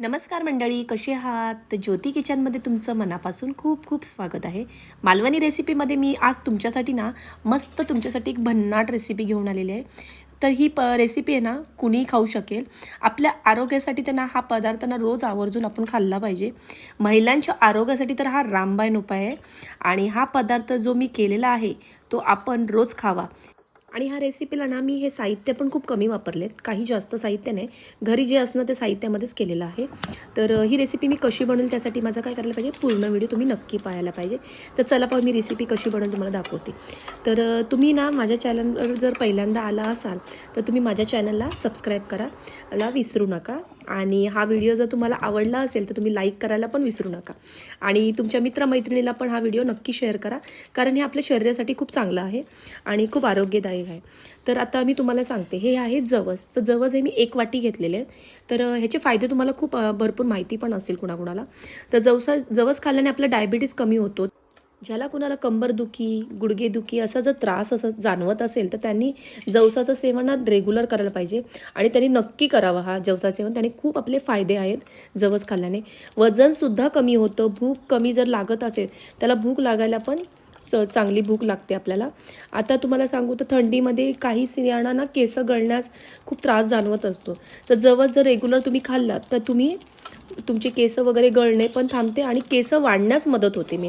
नमस्कार मंडळी कसे आहात? ज्योती किचनमध्ये तुमचं मनापासून खूप खूप स्वागत आहे. मालवणी रेसिपीमध्ये मी आज तुमच्यासाठी ना मस्त तुमच्यासाठी एक भन्नाट रेसिपी घेऊन आलेली आहे. तर ही प रेसिपी आहे ना कुणीही खाऊ शकेल. आपल्या आरोग्यासाठी त्यांना हा पदार्थ ना रोज आवर्जून आपण खाल्ला पाहिजे. महिलांच्या आरोग्यासाठी तर हा रामबाण उपाय आहे. आणि हा पदार्थ जो मी केलेला आहे तो आपण रोज खावा. आणि ह्या रेसिपीला ना मी हे साहित्य पण खूप कमी वापरलेत. काही जास्त साहित्य नाही. घरी जे असणं ते साहित्यामध्येच केलेलं आहे. तर ही रेसिपी मी कशी बनवेल त्यासाठी माझं काय करायला पाहिजे? पूर्ण व्हिडिओ तुम्ही नक्की पाहायला पाहिजे. तर चला पाहू मी रेसिपी कशी बनवेल तुम्हाला दाखवते. तर तुम्ही ना माझ्या चॅनलवर जर पहिल्यांदा आला असाल तर तुम्ही माझ्या चॅनलला सबस्क्राईब करायला विसरू नका. आणि हा व्हिडिओ जर तुम्हाला आवडला असेल तर तुम्ही लाईक करायला पण विसरू नका. आणि तुमच्या मित्रमैत्रिणीला पण हा व्हिडिओ नक्की शेअर करा. कारण हे आपल्या शरीरासाठी खूप चांगलं आहे. आणि खूप आरोग्यदायक आहे. तर आता मी तुम्हाला सांगते हे आहे जवस. तर जवस हे मी एक वाटी घेतलेले आहेत. तर ह्याचे फायदे तुम्हाला खूप भरपूर माहिती पण असेल कुणाकुणाला. तर जवसा जवस खाल्ल्याने आपला डायबिटीज कमी होतो. ज्याला कुणाला कंबरदुखी गुडघेदुखी असा जर त्रास असं जाणवत असेल तर त्यांनी जवसाचं सेवन ना रेग्युलर करायला पाहिजे. आणि त्यांनी नक्की करावं हा जवसाचं सेवन. त्याने खूप आपले फायदे आहेत जवस खाल्ल्याने. वजनसुद्धा कमी होतं. भूक कमी जर लागत असेल त्याला भूक लागायला पण स चांगली भूक लागते आपल्याला. आता तुम्हाला सांगू तर थंडीमध्ये काही स्त्रियांना ना केस गळण्यास खूप त्रास जाणवत असतो. तर जवळ जर रेग्युलर तुम्ही खाल्लात तर तुम्ही तुमचे केस वगैरे गळणे पण थांबते आणि केस वाढण्यास मदत होते मी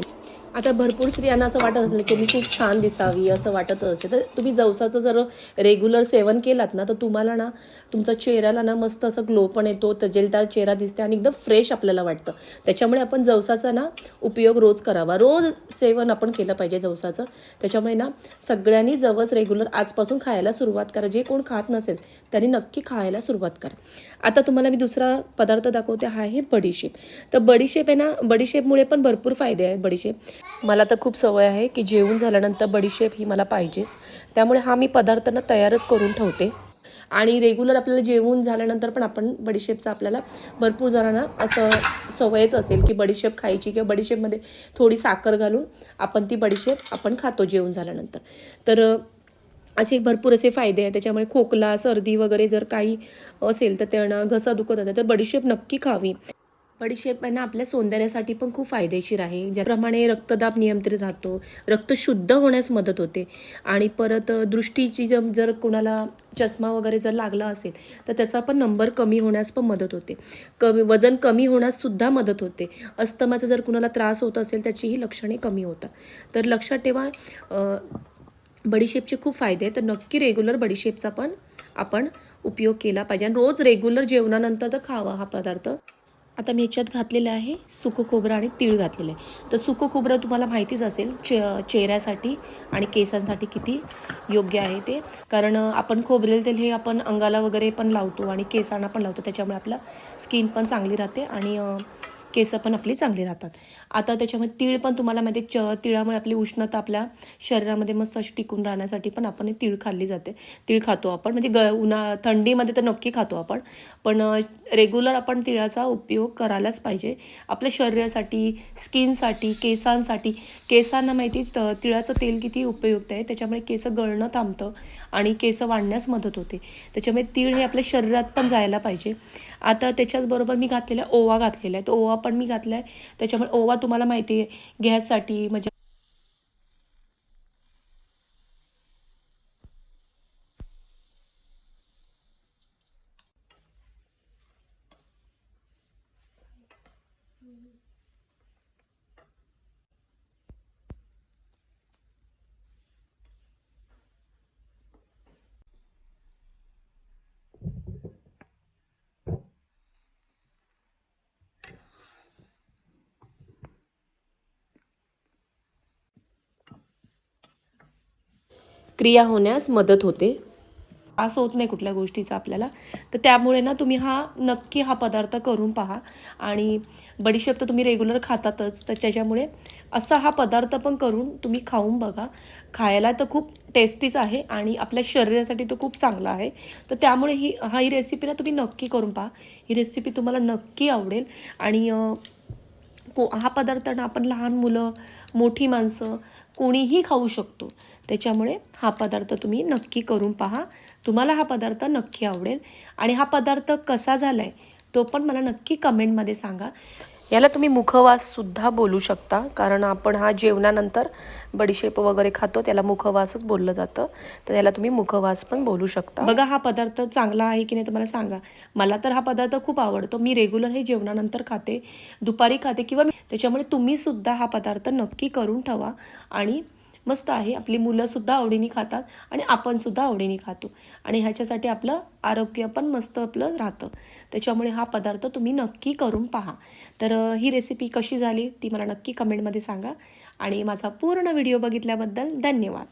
आता भरपूर स्त्रियांना असं वाटत असेल की मी खूप छान दिसावी असं वाटत असेल. तर तुम्ही जवसाचं जर रेग्युलर सेवन केलात ना तर तुम्हाला ना तुमचा चेहऱ्याला ना मस्त असं ग्लो पण येतो तजेलदार चेहरा दिसते आणि एकदम फ्रेश आपल्याला वाटतं. त्याच्यामुळे आपण जवसाचा ना उपयोग रोज करावा. रोज सेवन आपण केलं पाहिजे जवसाचं. त्याच्यामुळे ना सगळ्यांनी जवस रेग्युलर आजपासून खायला सुरुवात करा. जे कोण खात नसेल त्यांनी नक्की खायला सुरुवात करा. आता तुम्हाला मी दुसरा पदार्थ दाखवते. हा आहे बडीशेप. तर बडीशेप आहे ना बडीशेपमुळे पण भरपूर फायदे आहेत बडीशेप. मला तर खूप सवय आहे की जेवून झाल्यानंतर बडीशेप ही मला पाहिजेच. त्यामुळे हा मी पदार्थांना तयारच करून ठेवते. आणि रेग्युलर आपल्याला जेवून झाल्यानंतर पण आपण बडीशेपचा आपल्याला भरपूर जणांना असं सवयच असेल की बडीशेप खायची किंवा बडीशेपमध्ये थोडी साखर घालून आपण ती बडीशेप आपण खातो जेवून झाल्यानंतर. तर असे भरपूर असे फायदे आहेत. त्याच्यामुळे खोकला सर्दी वगैरे जर काही असेल तर त्यांना घसा दुखत असेल तर बडीशेप नक्की खावी. बडीशेप आहे ना आपल्या सौंदर्यासाठी पण खूप फायदेशीर आहे. ज्याप्रमाणे रक्तदाब नियंत्रित राहतो रक्त शुद्ध होण्यास मदत होते आणि परत दृष्टीची जर जर कोणाला चष्मा वगैरे जर लागला असेल तर त्याचा पण नंबर कमी होण्यास पण मदत होते. कमी वजन कमी होण्याससुद्धा मदत होते. अस्तमाचा जर कुणाला त्रास होत असेल त्याचीही लक्षणे कमी होतात. तर लक्षात ठेवा बडीशेपचे खूप फायदे आहेत. तर नक्की रेग्युलर बडीशेपचा पण आपण उपयोग केला पाहिजे. आणि रोज रेग्युलर जेवणानंतर तर खावा हा पदार्थ. आता मी ह्याच्यात घातलेलं आहे सुकं खोबरं आणि तीळ घातलेलं आहे. तर सुकं खोबरं तुम्हाला माहितीच असेल चे चेहऱ्यासाठी आणि केसांसाठी किती योग्य आहे ते. कारण आपण खोबरेल तेल हे आपण अंगाला वगैरे पण लावतो आणि केसांना पण लावतो त्याच्यामुळे आपला स्किन पण चांगली राहते आणि केस पण आपली चांगली राहतात. आता त्याच्यामध्ये तीळ पण तुम्हाला माहिती आहे, च तिळामुळे आपली उष्णता आपल्या शरीरामध्ये मस्त अशी टिकून राहण्यासाठी पण आपण तिळ तीळ खाल्ली जाते. तीळ खातो आपण. म्हणजे ग उन्हा थंडीमध्ये तर नक्की खातो आपण. पण रेग्युलर आपण तिळाचा उपयोग करायलाच पाहिजे. आपल्या शरीरासाठी स्किनसाठी केसांसाठी. केसांना माहिती त- तिळाचं तेल किती उपयुक्त आहे. त्याच्यामुळे केस गळणं थांबतं आणि केस वाढण्यास मदत होते. त्याच्यामुळे तीळ हे आपल्या शरीरात पण जायला पाहिजे. आता त्याच्याचबरोबर मी घातलेला ओवा घातलेला आहे तो ओवा पण मी घातला आहे त्याच्यामुळे ओवा तुम्हाला माहिती आहे गॅससाठी म्हणजे क्रिया होण्यास मदत होते. त्रास होत नाही कुठल्या गोष्टीचा आपल्याला. तर त्यामुळे ना तुम्ही हा नक्की हा पदार्थ करून पहा. आणि बडीशेप तर तुम्ही रेग्युलर खातातच. तर त्याच्यामुळे असा हा पदार्थ पण करून तुम्ही खाऊन बघा. खायला तर खूप टेस्टीच आहे आणि आपल्या शरीरासाठी तो खूप चांगला आहे. तर त्यामुळे ही हा ही रेसिपी ना तुम्ही नक्की करून पहा. ही रेसिपी तुम्हाला नक्की आवडेल. आणि को हा पदार्थ ना आपण लहान मुलं मोठी माणसं कोणीही खाऊ शकतो. त्याच्यामुळे हा पदार्थ तुम्ही नक्की करून पहा. तुम्हाला हा पदार्थ नक्की आवडेल. आणि हा पदार्थ कसा झाला आहे तो पण मला नक्की कमेंटमध्ये सांगा. याला तुम्ही मुखवाससुद्धा बोलू शकता कारण आपण हा जेवणानंतर बडीशेप वगैरे खातो त्याला मुखवासच बोललं जातं. तर याला तुम्ही मुखवास पण बोलू शकता. बघा हा पदार्थ चांगला आहे की नाही तुम्हाला सांगा. मला तर हा पदार्थ खूप आवडतो. मी रेग्युलर हे जेवणानंतर खाते दुपारी खाते किंवा त्याच्यामुळे तुम्ही सुद्धा हा पदार्थ नक्की करून ठेवा. आणि मस्त आहे. आपली मुलंसुद्धा आवडीने खातात आणि आपणसुद्धा आवडीने खातो. आणि ह्याच्यासाठी आपलं आरोग्य पण मस्त आपलं राहतं. त्याच्यामुळे हा पदार्थ तुम्ही नक्की करून पहा. तर ही रेसिपी कशी झाली ती मला नक्की कमेंटमध्ये सांगा. आणि माझा पूर्ण व्हिडिओ बघितल्याबद्दल धन्यवाद.